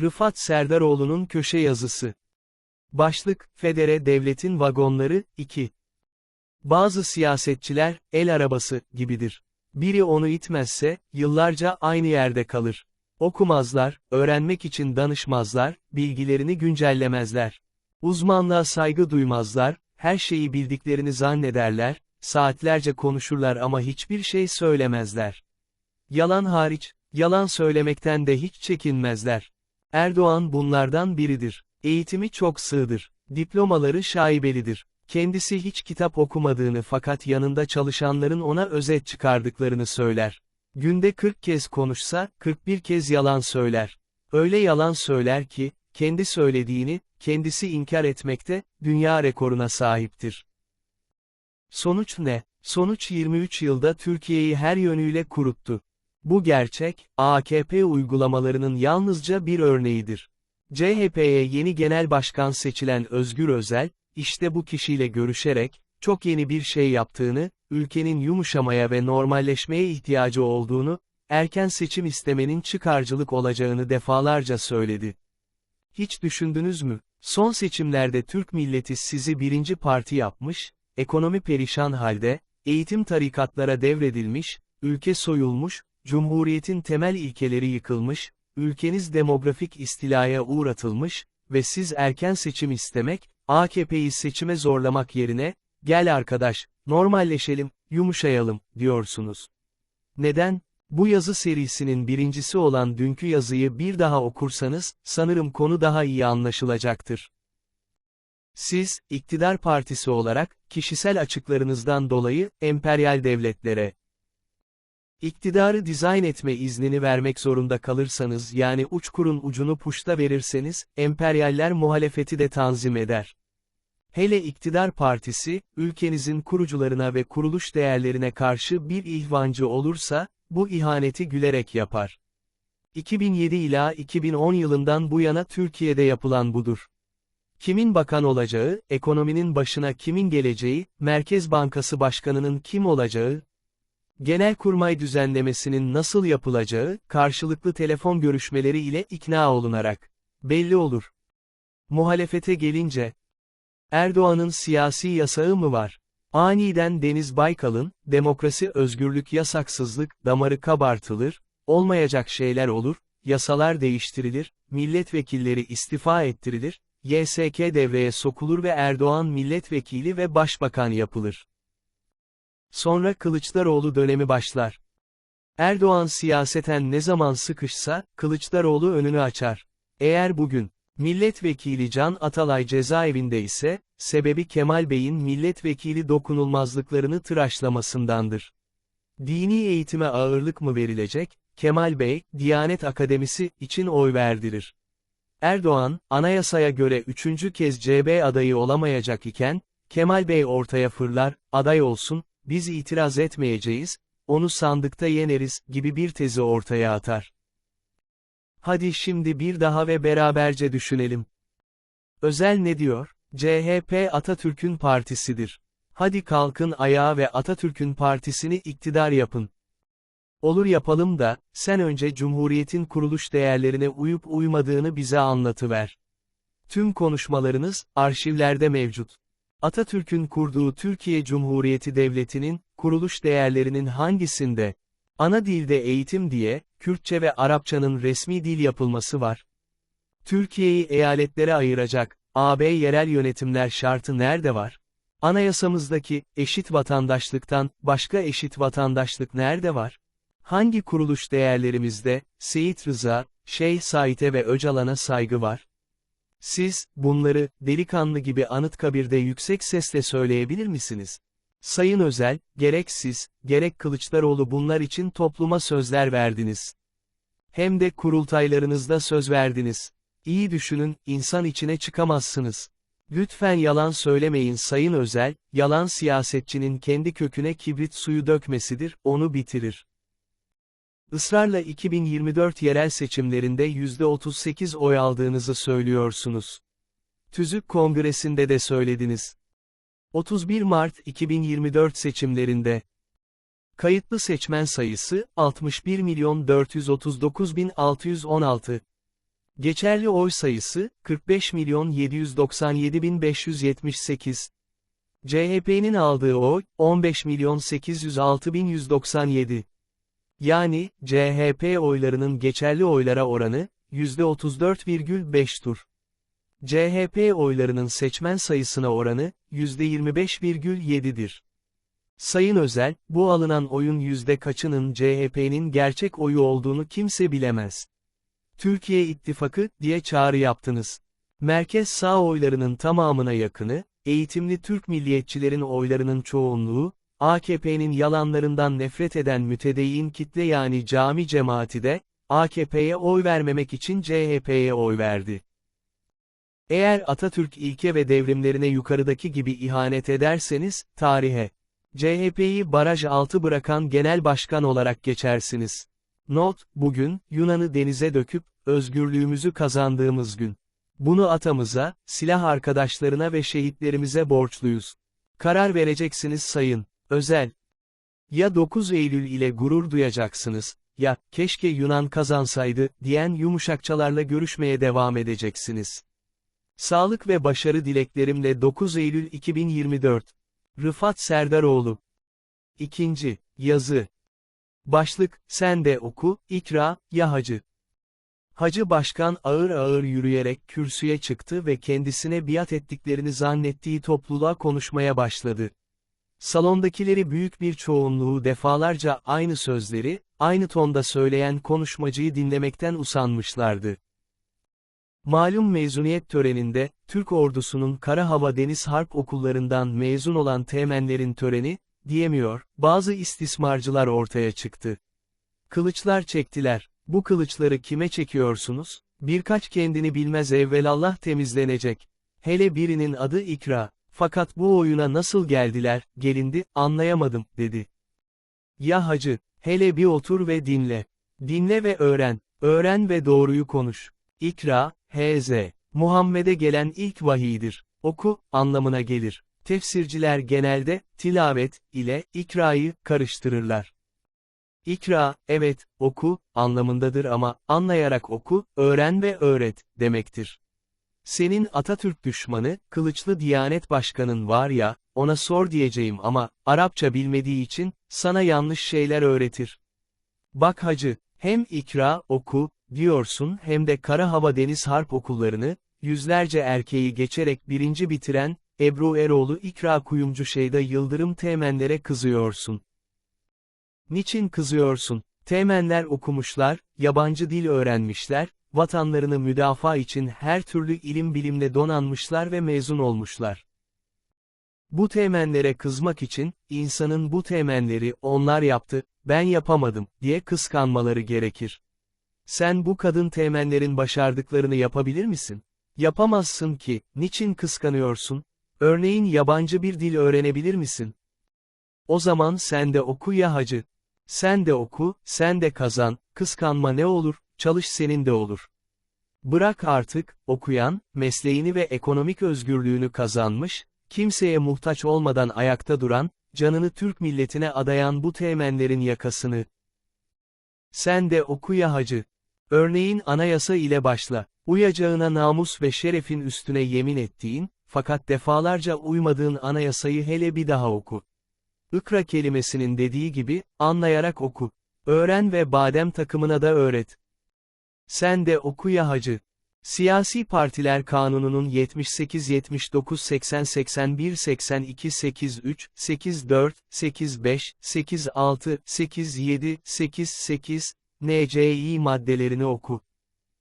Rıfat Serdaroğlu'nun köşe yazısı. Başlık, Federe Devletin Vagonları, 2. Bazı siyasetçiler, el arabası, gibidir. Biri onu itmezse, yıllarca aynı yerde kalır. Okumazlar, öğrenmek için danışmazlar, bilgilerini güncellemezler. Uzmanlığa saygı duymazlar, her şeyi bildiklerini zannederler, saatlerce konuşurlar ama hiçbir şey söylemezler. Yalan hariç, yalan söylemekten de hiç çekinmezler. Erdoğan bunlardan biridir. Eğitimi çok sığdır. Diplomaları şaibelidir. Kendisi hiç kitap okumadığını fakat yanında çalışanların ona özet çıkardıklarını söyler. Günde 40 kez konuşsa, 41 kez yalan söyler. Öyle yalan söyler ki, kendi söylediğini, kendisi inkar etmekte, dünya rekoruna sahiptir. Sonuç ne? Sonuç 23 yılda Türkiye'yi her yönüyle kuruttu. Bu gerçek, AKP uygulamalarının yalnızca bir örneğidir. CHP'ye yeni genel başkan seçilen Özgür Özel, işte bu kişiyle görüşerek, çok yeni bir şey yaptığını, ülkenin yumuşamaya ve normalleşmeye ihtiyacı olduğunu, erken seçim istemenin çıkarcılık olacağını defalarca söyledi. Hiç düşündünüz mü? Son seçimlerde Türk milleti sizi birinci parti yapmış, ekonomi perişan halde, eğitim tarikatlara devredilmiş, ülke soyulmuş, cumhuriyetin temel ilkeleri yıkılmış, ülkeniz demografik istilaya uğratılmış ve siz erken seçim istemek, AKP'yi seçime zorlamak yerine, gel arkadaş, normalleşelim, yumuşayalım, diyorsunuz. Neden? Bu yazı serisinin birincisi olan dünkü yazıyı bir daha okursanız, sanırım konu daha iyi anlaşılacaktır. Siz, iktidar partisi olarak, kişisel açıklarınızdan dolayı, emperyal devletlere, İktidarı dizayn etme iznini vermek zorunda kalırsanız yani uçkurun ucunu puşta verirseniz, emperyaller muhalefeti de tanzim eder. Hele iktidar partisi, ülkenizin kurucularına ve kuruluş değerlerine karşı bir ihvancı olursa, bu ihaneti gülerek yapar. 2007 ila 2010 yılından bu yana Türkiye'de yapılan budur. Kimin bakan olacağı, ekonominin başına kimin geleceği, Merkez Bankası Başkanı'nın kim olacağı, Genelkurmay düzenlemesinin nasıl yapılacağı, karşılıklı telefon görüşmeleri ile ikna olunarak belli olur. Muhalefete gelince, Erdoğan'ın siyasi yasağı mı var? Aniden Deniz Baykal'ın, demokrasi özgürlük yasaksızlık, damarı kabartılır, olmayacak şeyler olur, yasalar değiştirilir, milletvekilleri istifa ettirilir, YSK devreye sokulur ve Erdoğan milletvekili ve başbakan yapılır. Sonra Kılıçdaroğlu dönemi başlar. Erdoğan siyaseten ne zaman sıkışsa, Kılıçdaroğlu önünü açar. Eğer bugün, milletvekili Can Atalay cezaevinde ise, sebebi Kemal Bey'in milletvekili dokunulmazlıklarını tıraşlamasındandır. Dini eğitime ağırlık mı verilecek, Kemal Bey, Diyanet Akademisi için oy verdirir. Erdoğan, anayasaya göre üçüncü kez CB adayı olamayacak iken, Kemal Bey ortaya fırlar, aday olsun, biz itiraz etmeyeceğiz, onu sandıkta yeneriz, gibi bir tezi ortaya atar. Hadi şimdi bir daha ve beraberce düşünelim. Özel ne diyor? CHP Atatürk'ün partisidir. Hadi kalkın ayağa ve Atatürk'ün partisini iktidar yapın. Olur yapalım da, sen önce Cumhuriyet'in kuruluş değerlerine uyup uymadığını bize anlatıver. Tüm konuşmalarınız, arşivlerde mevcut. Atatürk'ün kurduğu Türkiye Cumhuriyeti Devleti'nin, kuruluş değerlerinin hangisinde, ana dilde eğitim diye, Kürtçe ve Arapçanın resmi dil yapılması var. Türkiye'yi eyaletlere ayıracak, AB yerel yönetimler şartı nerede var? Anayasamızdaki, eşit vatandaşlıktan, başka eşit vatandaşlık nerede var? Hangi kuruluş değerlerimizde, Seyit Rıza, Şeyh Said'e ve Öcalan'a saygı var? Siz, bunları, delikanlı gibi Anıtkabir'de yüksek sesle söyleyebilir misiniz? Sayın Özel, gerek siz, gerek Kılıçdaroğlu bunlar için topluma sözler verdiniz. Hem de kurultaylarınızda söz verdiniz. İyi düşünün, insan içine çıkamazsınız. Lütfen yalan söylemeyin Sayın Özel, yalan siyasetçinin kendi köküne kibrit suyu dökmesidir, onu bitirir. Israrla 2024 yerel seçimlerinde %38 oy aldığınızı söylüyorsunuz. Tüzük Kongresi'nde de söylediniz. 31 Mart 2024 seçimlerinde kayıtlı seçmen sayısı 61 milyon 439 bin 616. Geçerli oy sayısı, 45.797.578. CHP'nin aldığı oy, 15.806.197. Yani, CHP oylarının geçerli oylara oranı, %34,5'tur. CHP oylarının seçmen sayısına oranı, %25,7'dir. Sayın Özel, bu alınan oyun yüzde kaçının CHP'nin gerçek oyu olduğunu kimse bilemez. Türkiye İttifakı, diye çağrı yaptınız. Merkez sağ oylarının tamamına yakını, eğitimli Türk milliyetçilerin oylarının çoğunluğu, AKP'nin yalanlarından nefret eden mütedeyyin kitle yani cami cemaati de, AKP'ye oy vermemek için CHP'ye oy verdi. Eğer Atatürk ilke ve devrimlerine yukarıdaki gibi ihanet ederseniz, tarihe, CHP'yi baraj altı bırakan genel başkan olarak geçersiniz. Not, bugün, Yunan'ı denize döküp, özgürlüğümüzü kazandığımız gün. Bunu atamıza, silah arkadaşlarına ve şehitlerimize borçluyuz. Karar vereceksiniz sayın, özel. Ya 9 Eylül ile gurur duyacaksınız, ya, keşke Yunan kazansaydı, diyen yumuşakçalarla görüşmeye devam edeceksiniz. Sağlık ve başarı dileklerimle 9 Eylül 2024. Rıfat Serdaroğlu. İkinci, yazı. Başlık, sen de oku, ikra, ya hacı. Hacı Başkan ağır ağır yürüyerek kürsüye çıktı ve kendisine biat ettiklerini zannettiği topluluğa konuşmaya başladı. Salondakileri büyük bir çoğunluğu defalarca aynı sözleri, aynı tonda söyleyen konuşmacıyı dinlemekten usanmışlardı. Malum mezuniyet töreninde, Türk ordusunun kara hava deniz harp okullarından mezun olan teğmenlerin töreni, diyemiyor, bazı istismarcılar ortaya çıktı. Kılıçlar çektiler, bu kılıçları kime çekiyorsunuz? Birkaç kendini bilmez evvelallah temizlenecek. Hele birinin adı İkra, fakat bu oyuna nasıl geldiler, gelindi, anlayamadım, dedi. Ya hacı, hele bir otur ve dinle. Dinle ve öğren, öğren ve doğruyu konuş. İkra, H.Z. Muhammed'e gelen ilk vahiydir. Oku, anlamına gelir. Tefsirciler genelde, tilavet, ile, ikrayı, karıştırırlar. İkra, evet, oku, anlamındadır ama, anlayarak oku, öğren ve öğret, demektir. Senin Atatürk düşmanı, kılıçlı Diyanet Başkanın var ya, ona sor diyeceğim ama, Arapça bilmediği için, sana yanlış şeyler öğretir. Bak hacı, hem ikra, oku, diyorsun hem de kara hava deniz harp okullarını, yüzlerce erkeği geçerek birinci bitiren, Ebru Eroğlu ikra kuyumcu şeyda Yıldırım teğmenlere kızıyorsun. Niçin kızıyorsun? Teğmenler okumuşlar, yabancı dil öğrenmişler, vatanlarını müdafaa için her türlü ilim bilimle donanmışlar ve mezun olmuşlar. Bu teğmenlere kızmak için, insanın bu teğmenleri onlar yaptı, ben yapamadım, diye kıskanmaları gerekir. Sen bu kadın teğmenlerin başardıklarını yapabilir misin? Yapamazsın ki, niçin kıskanıyorsun? Örneğin yabancı bir dil öğrenebilir misin? O zaman sen de oku ya hacı. Sen de oku, sen de kazan, kıskanma ne olur, çalış senin de olur. Bırak artık, okuyan, mesleğini ve ekonomik özgürlüğünü kazanmış, kimseye muhtaç olmadan ayakta duran, canını Türk milletine adayan bu teğmenlerin yakasını. Sen de oku ya hacı. Örneğin anayasa ile başla. Uyacağına namus ve şerefin üstüne yemin ettiğin, fakat defalarca uymadığın anayasayı hele bir daha oku. Ikra kelimesinin dediği gibi, anlayarak oku. Öğren ve badem takımına da öğret. Sen de oku ya hacı. Siyasi Partiler Kanunu'nun 78 79 80 81 82 83 84 85 86 87 88 NCİ maddelerini oku.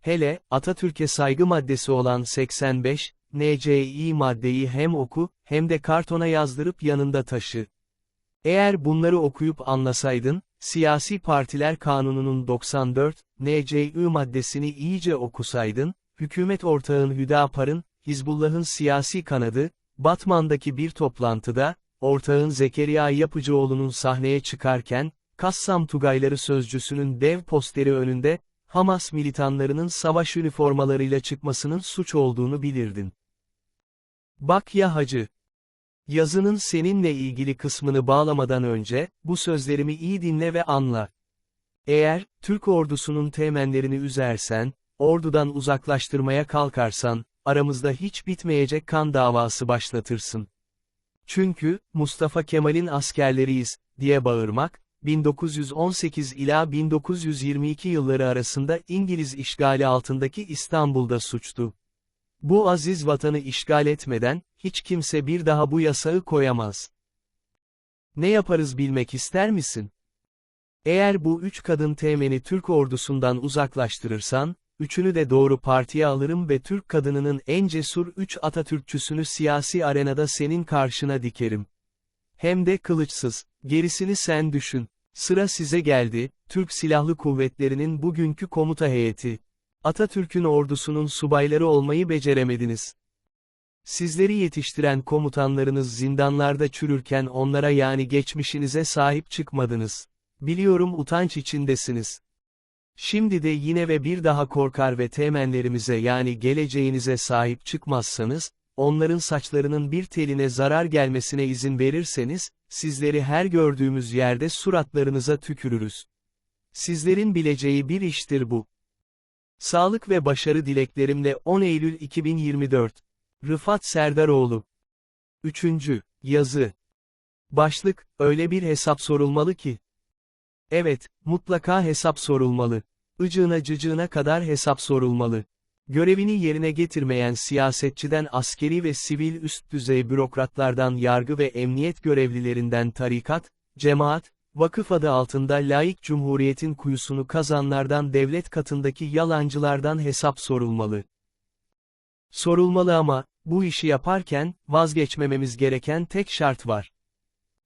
Hele, Atatürk'e saygı maddesi olan 85, NCİ maddeyi hem oku, hem de kartona yazdırıp yanında taşı. Eğer bunları okuyup anlasaydın, Siyasi Partiler Kanunu'nun 94, NCİ maddesini iyice okusaydın, hükümet ortağın Hüdapar'ın, Hizbullah'ın siyasi kanadı, Batman'daki bir toplantıda, ortağın Zekeriya Yapıcıoğlu'nun sahneye çıkarken, Kassam Tugayları sözcüsünün dev posteri önünde, Hamas militanlarının savaş üniformalarıyla çıkmasının suç olduğunu bilirdin. Bak ya hacı. Yazının seninle ilgili kısmını bağlamadan önce, bu sözlerimi iyi dinle ve anla. Eğer, Türk ordusunun temenlerini üzersen, ordudan uzaklaştırmaya kalkarsan, aramızda hiç bitmeyecek kan davası başlatırsın. Çünkü, Mustafa Kemal'in askerleriyiz, diye bağırmak, 1918 ila 1922 yılları arasında İngiliz işgali altındaki İstanbul'da suçtu. Bu aziz vatanı işgal etmeden, hiç kimse bir daha bu yasağı koyamaz. Ne yaparız bilmek ister misin? Eğer bu üç kadın temeni Türk ordusundan uzaklaştırırsan, üçünü de doğru partiye alırım ve Türk kadınının en cesur üç Atatürkçüsünü siyasi arenada senin karşına dikerim. Hem de kılıçsız, gerisini sen düşün. Sıra size geldi, Türk Silahlı Kuvvetleri'nin bugünkü komuta heyeti. Atatürk'ün ordusunun subayları olmayı beceremediniz. Sizleri yetiştiren komutanlarınız zindanlarda çürürken onlara yani geçmişinize sahip çıkmadınız. Biliyorum utanç içindesiniz. Şimdi de yine ve bir daha korkar ve temenlerimize yani geleceğinize sahip çıkmazsanız, onların saçlarının bir teline zarar gelmesine izin verirseniz, sizleri her gördüğümüz yerde suratlarınıza tükürürüz. Sizlerin bileceği bir iştir bu. Sağlık ve başarı dileklerimle 10 Eylül 2024. Rıfat Serdaroğlu. 3. Yazı. Başlık, öyle bir hesap sorulmalı ki. Evet, mutlaka hesap sorulmalı. Icığına cıcığına kadar hesap sorulmalı. Görevini yerine getirmeyen siyasetçiden askeri ve sivil üst düzey bürokratlardan yargı ve emniyet görevlilerinden tarikat, cemaat, vakıf adı altında laik cumhuriyetin kuyusunu kazanlardan devlet katındaki yalancılardan hesap sorulmalı. Sorulmalı ama, bu işi yaparken, vazgeçmememiz gereken tek şart var.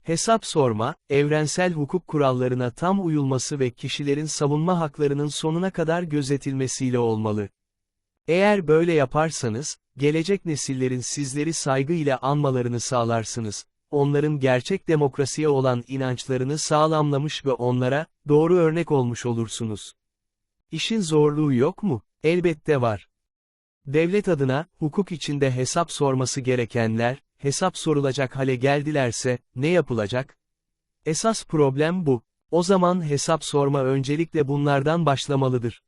Hesap sorma, evrensel hukuk kurallarına tam uyulması ve kişilerin savunma haklarının sonuna kadar gözetilmesiyle olmalı. Eğer böyle yaparsanız, gelecek nesillerin sizleri saygı ile anmalarını sağlarsınız. Onların gerçek demokrasiye olan inançlarını sağlamlamış ve onlara, doğru örnek olmuş olursunuz. İşin zorluğu yok mu? Elbette var. Devlet adına, hukuk içinde hesap sorması gerekenler, hesap sorulacak hale geldilerse, ne yapılacak? Esas problem bu. O zaman hesap sorma öncelikle bunlardan başlamalıdır.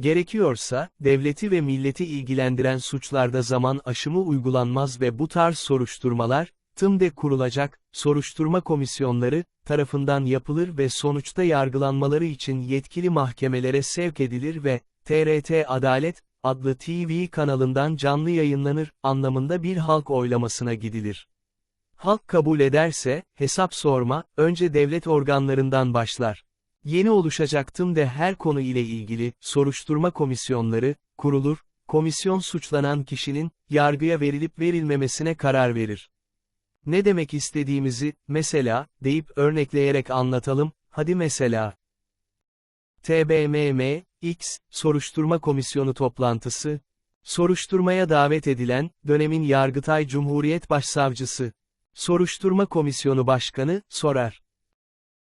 Gerekiyorsa, devleti ve milleti ilgilendiren suçlarda zaman aşımı uygulanmaz ve bu tarz soruşturmalar, TımDE kurulacak, soruşturma komisyonları, tarafından yapılır ve sonuçta yargılanmaları için yetkili mahkemelere sevk edilir ve, TRT Adalet, adlı TV kanalından canlı yayınlanır, anlamında bir halk oylamasına gidilir. Halk kabul ederse, hesap sorma, önce devlet organlarından başlar. Yeni oluşacaktım de her konu ile ilgili, soruşturma komisyonları, kurulur, komisyon suçlanan kişinin, yargıya verilip verilmemesine karar verir. Ne demek istediğimizi, mesela, deyip örnekleyerek anlatalım, hadi mesela. TBMM, X, Soruşturma Komisyonu toplantısı, soruşturmaya davet edilen, dönemin Yargıtay Cumhuriyet Başsavcısı, Soruşturma Komisyonu Başkanı, sorar.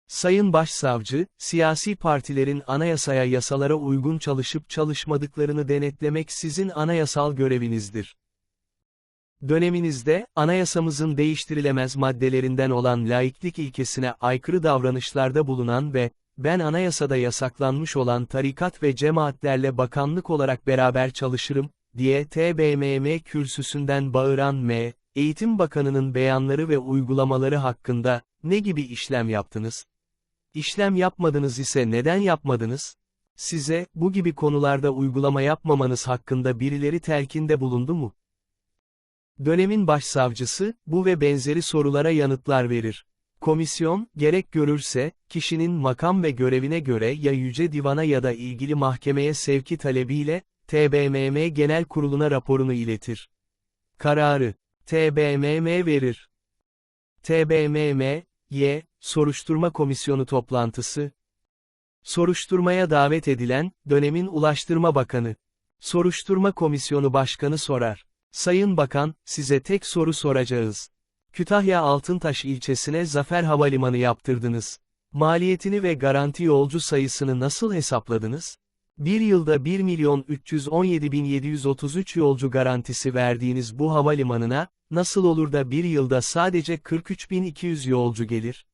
Sayın Başsavcı, siyasi partilerin anayasaya yasalara uygun çalışıp çalışmadıklarını denetlemek sizin anayasal görevinizdir. Döneminizde, anayasamızın değiştirilemez maddelerinden olan laiklik ilkesine aykırı davranışlarda bulunan ve, ben anayasada yasaklanmış olan tarikat ve cemaatlerle bakanlık olarak beraber çalışırım, diye TBMM kürsüsünden bağıran M, Eğitim Bakanı'nın beyanları ve uygulamaları hakkında, ne gibi işlem yaptınız? İşlem yapmadınız ise neden yapmadınız? Size, bu gibi konularda uygulama yapmamanız hakkında birileri telkinde bulundu mu? Dönemin başsavcısı, bu ve benzeri sorulara yanıtlar verir. Komisyon, gerek görürse, kişinin makam ve görevine göre ya Yüce Divan'a ya da ilgili mahkemeye sevki talebiyle, TBMM Genel Kurulu'na raporunu iletir. Kararı, TBMM verir. TBMM, Y, Soruşturma Komisyonu toplantısı. Soruşturmaya davet edilen, dönemin Ulaştırma Bakanı. Soruşturma Komisyonu Başkanı sorar. Sayın Bakan, size tek soru soracağız. Kütahya Altıntaş ilçesine Zafer Havalimanı yaptırdınız. Maliyetini ve garanti yolcu sayısını nasıl hesapladınız? Bir yılda 1 milyon 317 bin 733 yolcu garantisi verdiğiniz bu havalimanına, nasıl olur da bir yılda sadece 43 bin 200 yolcu gelir?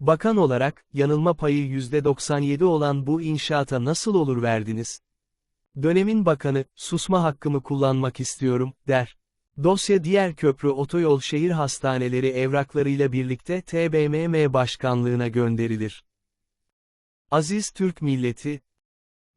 Bakan olarak, yanılma payı %97 olan bu inşaata nasıl olur verdiniz? Dönemin bakanı, susma hakkımı kullanmak istiyorum, der. Dosya diğer köprü otoyol şehir hastaneleri evraklarıyla birlikte TBMM başkanlığına gönderilir. Aziz Türk milleti,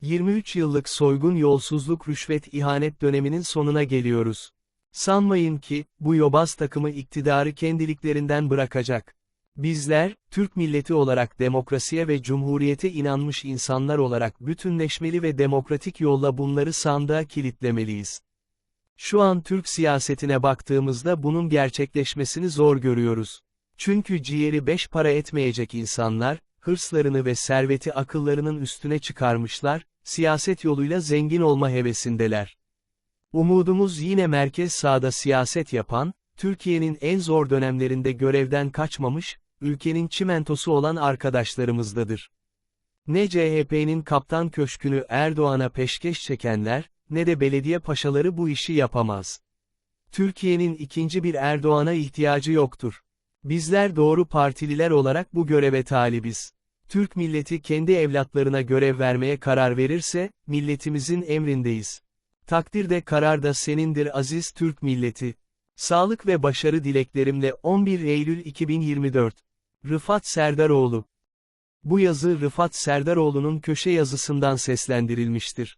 23 yıllık soygun yolsuzluk rüşvet ihanet döneminin sonuna geliyoruz. Sanmayın ki, bu yobaz takımı iktidarı kendiliklerinden bırakacak. Bizler, Türk milleti olarak demokrasiye ve cumhuriyete inanmış insanlar olarak bütünleşmeli ve demokratik yolla bunları sandığa kilitlemeliyiz. Şu an Türk siyasetine baktığımızda bunun gerçekleşmesini zor görüyoruz. Çünkü ciğeri beş para etmeyecek insanlar, hırslarını ve serveti akıllarının üstüne çıkarmışlar, siyaset yoluyla zengin olma hevesindeler. Umudumuz yine merkez sağda siyaset yapan, Türkiye'nin en zor dönemlerinde görevden kaçmamış, ülkenin çimentosu olan arkadaşlarımızdadır. Ne CHP'nin kaptan köşkünü Erdoğan'a peşkeş çekenler, ne de belediye paşaları bu işi yapamaz. Türkiye'nin ikinci bir Erdoğan'a ihtiyacı yoktur. Bizler doğru partililer olarak bu göreve talibiz. Türk milleti kendi evlatlarına görev vermeye karar verirse, milletimizin emrindeyiz. Takdirde karar da senindir aziz Türk milleti. Sağlık ve başarı dileklerimle 11 Eylül 2024. Rıfat Serdaroğlu. Bu yazı Rıfat Serdaroğlu'nun köşe yazısından seslendirilmiştir.